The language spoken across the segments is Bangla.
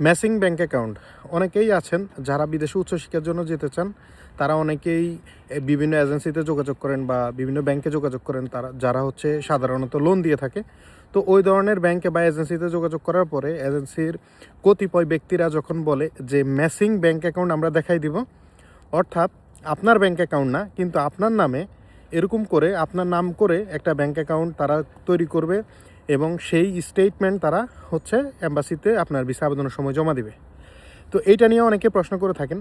Matching bank account. অনেকেই আছেন যারা বিদেশে উচ্চশিক্ষার জন্য যেতে চান। তারা অনেকেই বিভিন্ন এজেন্সিতে যোগাযোগ করেন বা বিভিন্ন ব্যাংকে যোগাযোগ করেন। তারা, যারা হচ্ছে সাধারণত লোন দিয়ে থাকে। তো ওই ধরনের ব্যাংকে বা এজেন্সিতে যোগাযোগ করার পরে এজেন্সির কতিপয় ব্যক্তিরা যখন বলে যে, ম্যাসিং ব্যাংক অ্যাকাউন্ট আমরা দেখাই দিব। অর্থাৎ আপনার ব্যাংক অ্যাকাউন্ট না, কিন্তু আপনার নামে এরকম করে, আপনার নাম করে একটা ব্যাংক অ্যাকাউন্ট তারা তৈরি করবে। এবং সেই স্টেটমেন্ট তারা হচ্ছে অ্যাম্বাসিতে আপনার ভিসা আবেদনের সময় জমা দিবে। তো এইটা নিয়ে অনেকে প্রশ্ন করে থাকেন।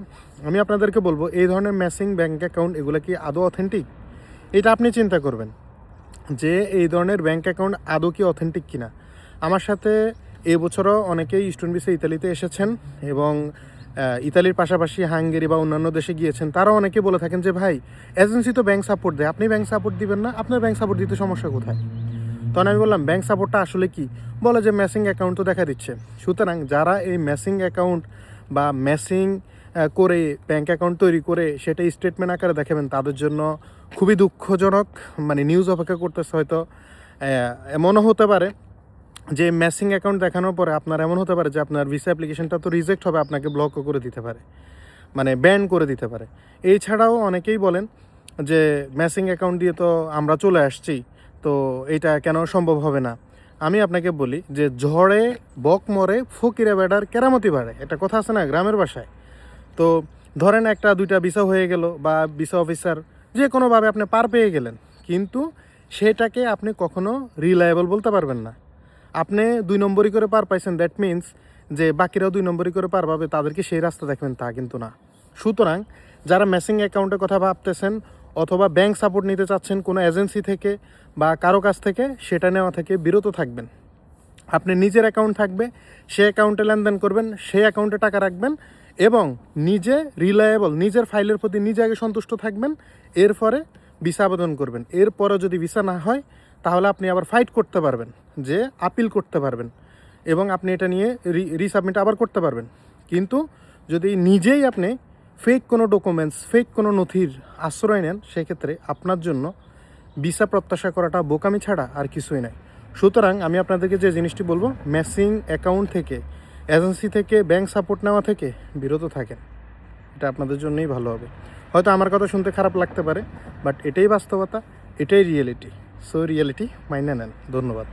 আমি আপনাদেরকে বলব, এই ধরনের ম্যাসিং ব্যাংক অ্যাকাউন্ট এগুলো কি আদৌ অথেন্টিক এটা আপনি চিন্তা করবেন যে এই ধরনের ব্যাঙ্ক অ্যাকাউন্ট আদৌ কি অথেন্টিক কিনা। আমার সাথে এবছরও অনেকেই স্টুডেন্ট ভিসা ইতালিতে এসেছেন এবং ইতালির পাশাপাশি হাঙ্গেরি বা অন্যান্য দেশে গিয়েছেন। তারা অনেকে বলে থাকেন যে, ভাই এজেন্সি তো ব্যাংক সাপোর্ট দেয়। আপনি ব্যাংক সাপোর্ট দিবেন না, আপনার ব্যাংক সাপোর্ট দিতে সমস্যা কোথায়? তখন আমি বললাম ব্যাংক সাপোর্টটা আসলে কি? বলে যে ম্যাসিং অ্যাকাউন্ট তো দেখা দিচ্ছে। সুতরাং যারা এই ম্যাসিং অ্যাকাউন্ট বা ম্যাসিং করে ব্যাংক অ্যাকাউন্ট তৈরি করে সেটা স্টেটমেন্ট আকারে দেখাবেন, তাদের জন্য খুবই দুঃখজনক। মানে নিউজ অপেক্ষা করতেছে হয়তো। এমনও হতে পারে যে ম্যাসিং অ্যাকাউন্ট দেখানোর পরে আপনার এমন হতে পারে যে আপনার ভিসা অ্যাপ্লিকেশনটা তো রিজেক্ট হবে, আপনাকে ব্লকও করে দিতে পারে। মানে ব্যান করে দিতে পারে। এছাড়াও অনেকেই বলেন যে ম্যাসিং অ্যাকাউন্ট দিয়ে তো আমরা চলে আসছি। তো এটা কেন সম্ভব হবে না? আমি আপনাকে বলি যে ঝড়ে বক মরে ফকিরে বেড়ার কেরামতি বাড়ে। একটা কথা আছে না, গ্রামের বাসায় তো ধরেন একটা, দুইটা ভিসা হয়ে গেল বা ভিসা অফিসার, যে কোনোভাবে আপনি পার পেয়ে গেলেন। কিন্তু সেটাকে আপনি কখনো রিলায়েবল বলতে পারবেন না। আপনি দুই নম্বরই করে পার পাইছেন দ্যাট মিন্স যে বাকিরাও দুই নম্বরই করে পার পাবে, তাদেরকে সেই রাস্তা দেখবেন, তা কিন্তু না। সুতরাং যারা ম্যাসিং অ্যাকাউন্টের কথা ভাবতেছেন অথবা ব্যাংক সাপোর্ট নিতে চাচ্ছেন কোনো এজেন্সি থেকে বা কারও কাছ থেকে, সেটা নেওয়া থেকে বিরত থাকবেন। আপনি নিজের অ্যাকাউন্ট থাকবে সে অ্যাকাউন্টে লেনদেন করবেন, সেই অ্যাকাউন্টে টাকা রাখবেন এবং নিজে রিলায়েবল নিজের ফাইলের প্রতি নিজে আগে সন্তুষ্ট থাকবেন, এরপরে ভিসা আবেদন করবেন। এরপরে যদি ভিসা না হয়, তাহলে আপনি আবার ফাইট করতে পারবেন, যে আপিল করতে পারবেন এবং আপনি এটা নিয়ে রিসাবমিট আবার করতে পারবেন। কিন্তু যদি নিজেই আপনি ফেক কোনো ডকুমেন্টস ফেক কোনো নথির আশ্রয় নেন, সেক্ষেত্রে আপনার জন্য ভিসা প্রত্যাশা করাটা বোকামি ছাড়া আর কিছুই নাই। সুতরাং আমি আপনাদেরকে যে জিনিসটি বলব ম্যাসিং অ্যাকাউন্ট থেকে এজেন্সি থেকে ব্যাংক সাপোর্ট নেওয়া থেকে বিরত থাকেন। এটা আপনাদের জন্যই ভালো হবে। হয়তো আমার কথা শুনতে খারাপ লাগতে পারে বাট এটাই বাস্তবতা, এটাই রিয়েলিটি সো রিয়েলিটি মাইনে নেন। ধন্যবাদ।